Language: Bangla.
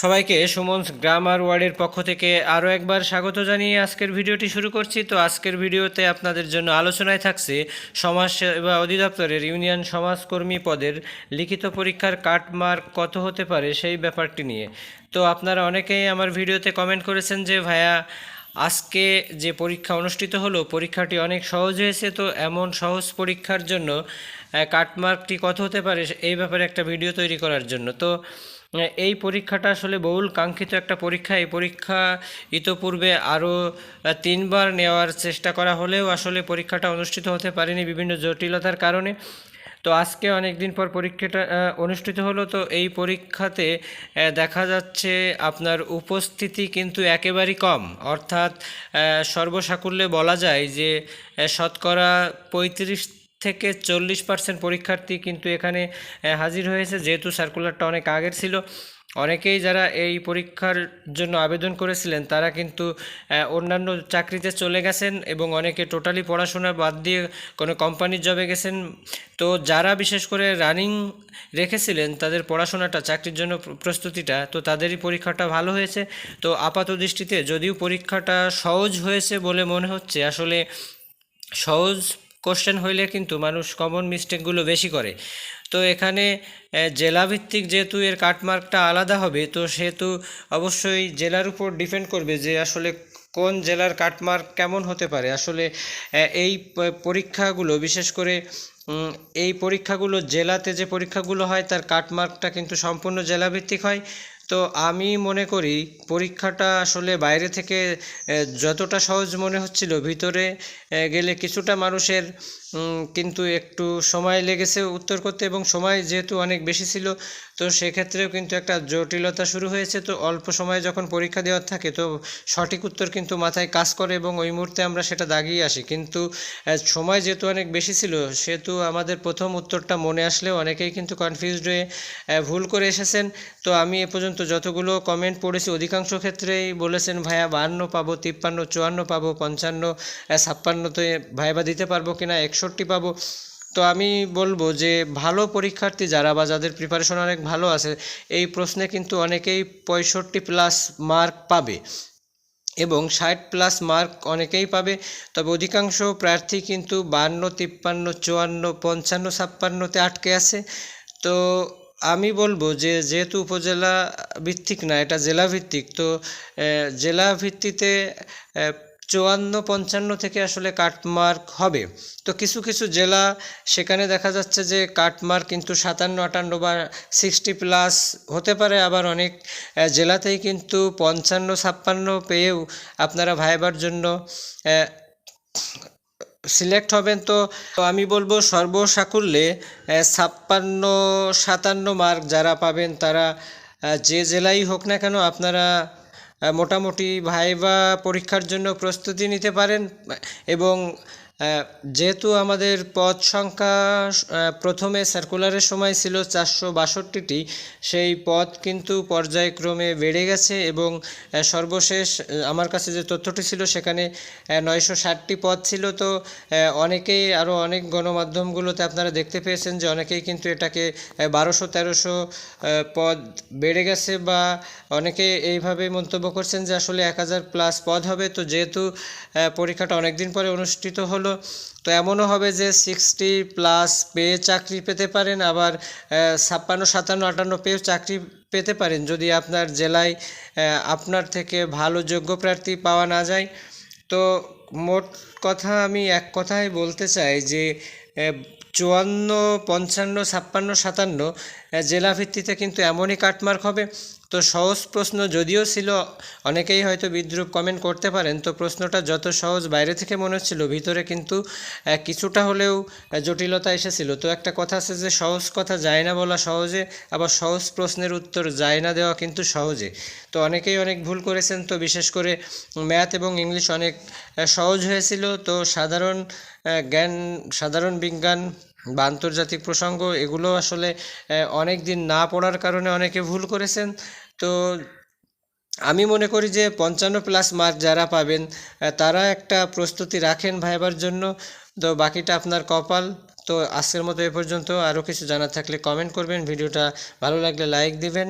সবাইকে সুমনস গ্রামার ওয়ার্ডের পক্ষ থেকে আরও একবার স্বাগত জানিয়ে আজকের ভিডিওটি শুরু করছি। তো আজকের ভিডিওতে আপনাদের জন্য আলোচনায় থাকছে সমাজ সেবা অধিদপ্তরের ইউনিয়ন সমাজকর্মী পদের লিখিত পরীক্ষার কাটমার্ক কত হতে পারে সেই ব্যাপারটি নিয়ে। তো আপনারা অনেকেই আমার ভিডিওতে কমেন্ট করেছেন যে, ভাইয়া, আজকে যে পরীক্ষা অনুষ্ঠিত হলো, পরীক্ষাটি অনেক সহজ হয়েছে, তো এমন সহজ পরীক্ষার জন্য কাটমার্কটি কত হতে পারে এই ব্যাপারে একটা ভিডিও তৈরি করার জন্য। তো এই পরীক্ষাটা আসলে বহুল কাঙ্ক্ষিত একটা পরীক্ষা। এই পরীক্ষা ইতোপূর্বে আরও তিনবার নেওয়ার চেষ্টা করা হলেও আসলে পরীক্ষাটা অনুষ্ঠিত হতে পারেনি বিভিন্ন জটিলতার কারণে। তো আজকে অনেক দিন পর পরীক্ষাটা অনুষ্ঠিত হলো। তো এই পরীক্ষাতে দেখা যাচ্ছে আপনার উপস্থিতি কিন্তু একেবারেই কম। অর্থাৎ সর্বসাকুল্যে বলা যায় যে শতকরা পঁয়ত্রিশ থেকে চল্লিশ পার্সেন্ট পরীক্ষার্থী কিন্তু এখানে হাজির হয়েছে। যেহেতু সার্কুলারটা অনেক আগের ছিল, অনেকেই যারা এই পরীক্ষার জন্য আবেদন করেছিলেন, তারা কিন্তু অন্যান্য চাকরিতে চলে গেছেন এবং অনেকে টোটালি পড়াশোনা বাদ দিয়ে কোনো কোম্পানির জবে গেছেন। তো যারা বিশেষ করে রানিং রেখেছিলেন, তাদের পড়াশোনাটা, চাকরির জন্য প্রস্তুতিটা, তো তাদেরই পরীক্ষাটা ভালো হয়েছে। তো আপাত দৃষ্টিতে যদিও পরীক্ষাটা সহজ হয়েছে বলে মনে হচ্ছে, আসলে সহজ কোশ্চেন হইলে কিন্তু মানুষ কমন মিস্টেকগুলো বেশি করে। তো এখানে জেলাভিত্তিক যেহেতু এর কাটমার্কটা আলাদা হবে, তো সেহেতু অবশ্যই জেলার উপর ডিপেন্ড করবে যে আসলে কোন জেলার কাটমার্ক কেমন হতে পারে। আসলে এই পরীক্ষাগুলো, বিশেষ করে এই পরীক্ষাগুলো, জেলাতে যে পরীক্ষাগুলো হয়, তার কাটমার্কটা কিন্তু সম্পূর্ণ জেলাভিত্তিক হয়। তো আমি মনে করি পরীক্ষাটা আসলে বাইরে থেকে যতটা সহজ মনে হচ্ছিল ভিতরে গেলে কিছুটা মানুষের কিন্তু একটু সময় লেগেছে উত্তর করতে এবং সময় যেহেতু অনেক বেশি ছিল, তো সেক্ষেত্রেও কিন্তু একটা জটিলতা শুরু হয়েছে। তো অল্প সময়ে যখন পরীক্ষা দেওয়ার থাকে, তো সঠিক উত্তর কিন্তু মাথায় কাজ করে এবং ওই মুহূর্তে আমরা সেটা দাগিয়ে আসি। কিন্তু সময় যেহেতু অনেক বেশি ছিল, সেহেতু আমাদের প্রথম উত্তরটা মনে আসলেও অনেকেই কিন্তু কনফিউজড হয়ে ভুল করে এসেছেন। তো আমি এ পর্যন্ত যতগুলো কমেন্ট পড়েছি, অধিকাংশ ক্ষেত্রেই বলেছেন, ভাইয়া, বাহান্ন পাবো, তিপ্পান্ন, চুয়ান্ন পাবো, পঞ্চান্ন ছাপ্পান্নতে ভাইবা দিতে পারব কিনা একষট্টি পাবো। তো আমি বলব যে, ভালো পরীক্ষার্থী যারা বা যাদের প্রিপারেশন অনেক ভালো আছে, এই প্রশ্নে কিন্তু অনেকেই পঁয়ষট্টি প্লাস মার্ক পাবে এবং ষাট প্লাস মার্ক অনেকেই পাবে। তবে অধিকাংশ প্রার্থী কিন্তু বান্ন, তিপ্পান্ন, চুয়ান্ন, পঞ্চান্ন, ছাপ্পান্নতে আটকে আছে। তো আমি বলব যে, যেহেতু উপজেলা ভিত্তিক না, এটা জেলা ভিত্তিক, তো জেলা ভিত্তিতে চুয়ান্ন পঞ্চান্ন থেকে আসলে কাটমার্ক হবে। তো কিছু কিছু জেলা সেখানে দেখা যাচ্ছে যে কাটমার্ক কিন্তু সাতান্ন, আটান্ন বা সিক্সটি প্লাস হতে পারে। আবার অনেক জেলাতেই কিন্তু পঞ্চান্ন, ছাপ্পান্ন পেয়েও আপনারা ভাইবার জন্য সিলেক্ট হবেন। তো আমি বলব সর্বসাকুল্যে ছাপ্পান্ন, সাতান্ন মার্ক যারা পাবেন তারা যে জেলাই হোক না কেন আপনারা মোটামুটি ভাইবা পরীক্ষার জন্য প্রস্তুতি নিতে পারেন এবং যেহেতু আমাদের পদ সংখ্যা প্রথমে সার্কুলারের সময় ছিল চারশো বাষট্টিটি, সেই পদ কিন্তু পর্যায়ক্রমে বেড়ে গেছে এবং সর্বশেষ আমার কাছে যে তথ্যটি ছিল সেখানে নয়শো ষাটটি পদ ছিল। তো অনেকেই আরও অনেক গণমাধ্যমগুলোতে আপনারা দেখতে পেয়েছেন যে অনেকেই কিন্তু এটাকে বারোশো তেরোশো পদ বেড়ে গেছে বা অনেকে এইভাবে মন্তব্য করছেন যে আসলে এক হাজার প্লাস পদ হবে। তো যেহেতু পরীক্ষাটা অনেক দিন পরে অনুষ্ঠিত হলো তো এমনও হবে যে সিক্সটি প্লাস পেয়ে চাকরি পেতে পারেন আবার ছাপ্পান্ন সাতান্ন আটান্ন পেয়েও চাকরি পেতে পারেন যদি আপনার জেলায় আপনার থেকে ভালো যোগ্য প্রার্থী পাওয়া না যায়। তো মোট কথা আমি এক কথায় বলতে চাই যে চুয়ান্ন পঞ্চান্ন ছাপ্পান্ন সাতান্ন আহ, জেলা ভিত্তিতে কিন্তু এমনই কাটমার্ক হবে। তো সহজ প্রশ্ন যদিও ছিল, অনেকেই হয়তো বিদ্রুপ কমেন্ট করতে পারেন, তো প্রশ্নটা যত সহজ বাইরে থেকে মনে হচ্ছিল, ভিতরে কিন্তু কিছুটা হলেও জটিলতা এসেছিল। তো একটা কথা আছে যে, সহজ কথা যায় না বলা সহজে, আবার সহজ প্রশ্নের উত্তর যায় না দেওয়া কিন্তু সহজে। তো অনেকেই অনেক ভুল করেছেন, তো বিশেষ করে ম্যাথ এবং ইংলিশ অনেক সহজ হয়েছিল। তো সাধারণ জ্ঞান, সাধারণ বিজ্ঞান বা আন্তর্জাতিক প্রসঙ্গ, এগুলো আসলে অনেক দিন না পড়ার কারণে অনেকে ভুল করেছেন। তো আমি মনে করি যে পঞ্চান্ন প্লাস মার্ক যারা পাবেন তারা একটা প্রস্তুতি রাখেন ভাইবার জন্য। তো বাকিটা আপনার কপাল। তো আজকের মতো এ পর্যন্ত। আরও কিছু জানার থাকলে কমেন্ট করবেন। ভিডিওটা ভালো লাগলে লাইক দিবেন।